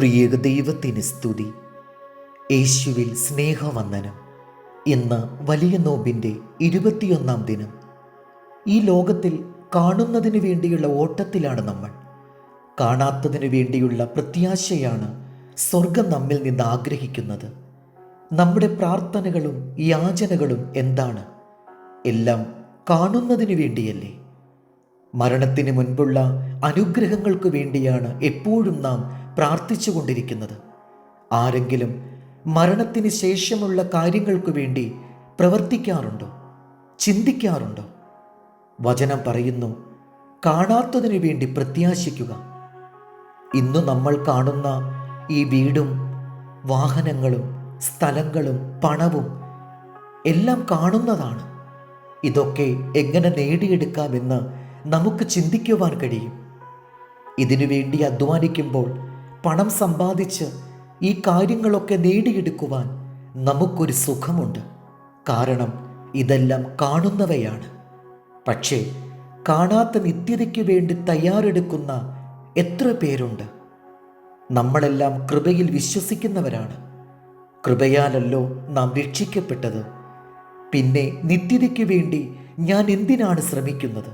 ത്രിയേക ദൈവത്തിന് സ്തുതി. യേശുവിൽ സ്നേഹവന്ദനം. ഇന്ന് വലിയ നോമ്പിന്റെ ഇരുപത്തിയൊന്നാം ദിനം. ഈ ലോകത്തിൽ കാണുന്നതിന് വേണ്ടിയുള്ള ഓട്ടത്തിലാണ് നമ്മൾ. കാണാത്തതിനു വേണ്ടിയുള്ള പ്രത്യാശയാണ് സ്വർഗം നമ്മിൽ നിന്ന് ആഗ്രഹിക്കുന്നത്. നമ്മുടെ പ്രാർത്ഥനകളും യാചനകളും എന്താണ്? എല്ലാം കാണുന്നതിനു വേണ്ടിയല്ലേ? മരണത്തിന് മുൻപുള്ള അനുഗ്രഹങ്ങൾക്ക് വേണ്ടിയാണ് എപ്പോഴും നാം പ്രാർത്ഥിച്ചു കൊണ്ടിരിക്കുന്നത് ആരെങ്കിലും മരണത്തിന് ശേഷമുള്ള കാര്യങ്ങൾക്ക് വേണ്ടി പ്രവർത്തിക്കാറുണ്ടോ? ചിന്തിക്കാറുണ്ടോ? വചനം പറയുന്നു കാണാത്തതിനു വേണ്ടി പ്രത്യാശിക്കുക. ഇന്ന് നമ്മൾ കാണുന്ന ഈ വീടും വാഹനങ്ങളും സ്ഥലങ്ങളും പണവും എല്ലാം കാണുന്നതാണ്. ഇതൊക്കെ എങ്ങനെ നേടിയെടുക്കാമെന്ന് നമുക്ക് ചിന്തിക്കുവാൻ കഴിയും. ഇതിനു വേണ്ടി അധ്വാനിക്കുമ്പോൾ പണം സമ്പാദിച്ച് ഈ കാര്യങ്ങളൊക്കെ നേടിയെടുക്കുവാൻ നമുക്കൊരു സുഖമുണ്ട്. കാരണം ഇതെല്ലാം കാണുന്നവയാണ്. പക്ഷേ കാണാത്ത നിത്യതയ്ക്ക് വേണ്ടി തയ്യാറെടുക്കുന്ന എത്ര പേരുണ്ട്? നമ്മളെല്ലാം കൃപയിൽ വിശ്വസിക്കുന്നവരാണ്. കൃപയാലല്ലോ നാം രക്ഷിക്കപ്പെട്ടത്. പിന്നെ നിത്യതയ്ക്ക് വേണ്ടി ഞാൻ എന്തിനാണ് ശ്രമിക്കുന്നത്?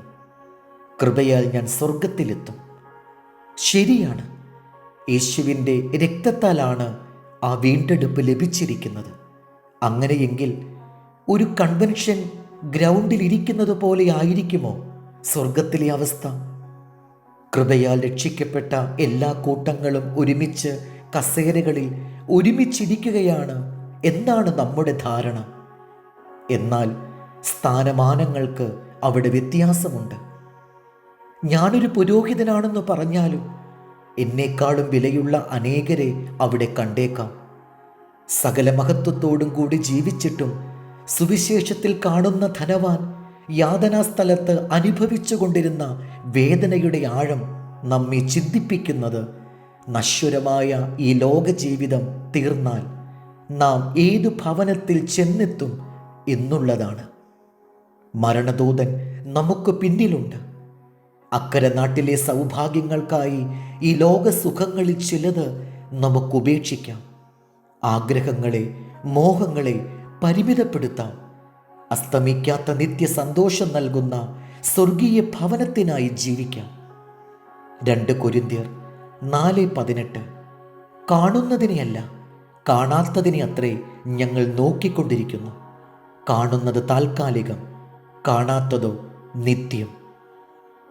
കൃപയാൽ ഞാൻ സ്വർഗത്തിലെത്തും ശരിയാണ്. യേശുവിന്റെ രക്തത്താലാണ് ആ വീണ്ടെടുപ്പ് ലഭിച്ചിരിക്കുന്നത്. അങ്ങനെയെങ്കിൽ ഒരു കൺവെൻഷൻ ഗ്രൗണ്ടിൽ ഇരിക്കുന്നത് പോലെ ആയിരിക്കുമോ സ്വർഗത്തിലെ അവസ്ഥ? കൃപയാൽ രക്ഷിക്കപ്പെട്ട എല്ലാ കൂട്ടങ്ങളും ഒരുമിച്ച് കസേരകളിൽ ഒരുമിച്ചിരിക്കുകയാണ് എന്നാണ് നമ്മുടെ ധാരണ. എന്നാൽ സ്ഥാനമാനങ്ങൾക്ക് അവിടെ വ്യത്യാസമുണ്ട്. ഞാനൊരു പുരോഹിതനാണെന്ന് പറഞ്ഞാലും എന്നെക്കാളും വിലയുള്ള അനേകരെ അവിടെ കണ്ടേക്കാം. സകല മഹത്വത്തോടും കൂടി ജീവിച്ചിട്ടും സുവിശേഷത്തിൽ കാണുന്ന ധനവാൻ യാതനാസ്ഥലത്ത് അനുഭവിച്ചു കൊണ്ടിരുന്ന വേദനയുടെ ആഴം നമ്മെ ചിന്തിപ്പിക്കുന്നത് നശ്വരമായ ഈ ലോക ജീവിതം തീർന്നാൽ നാം ഏതു ഭവനത്തിൽ ചെന്നെത്തും എന്നുള്ളതാണ്. മരണദൂതൻ നമുക്ക് പിന്നിലുണ്ട്. അക്കരെ നാട്ടിലെ സൗഭാഗ്യങ്ങൾക്കായി ഈ ലോകസുഖങ്ങളിൽ ചിലത് നമുക്ക് ഉപേക്ഷിക്കാം. ആഗ്രഹങ്ങളെ മോഹങ്ങളെ പരിമിതപ്പെടുത്താം. അസ്തമിക്കാത്ത നിത്യ സന്തോഷം നൽകുന്ന സ്വർഗീയ ഭവനത്തിനായി ജീവിക്കാം. രണ്ട് കൊരിന്ത്യർ നാല് പതിനെട്ട്. കാണുന്നതിനെയല്ല കാണാത്തതിനെ അത്രേ ഞങ്ങൾ നോക്കിക്കൊണ്ടിരിക്കുന്നു. കാണുന്നത് താൽക്കാലികം കാണാത്തതോ നിത്യം.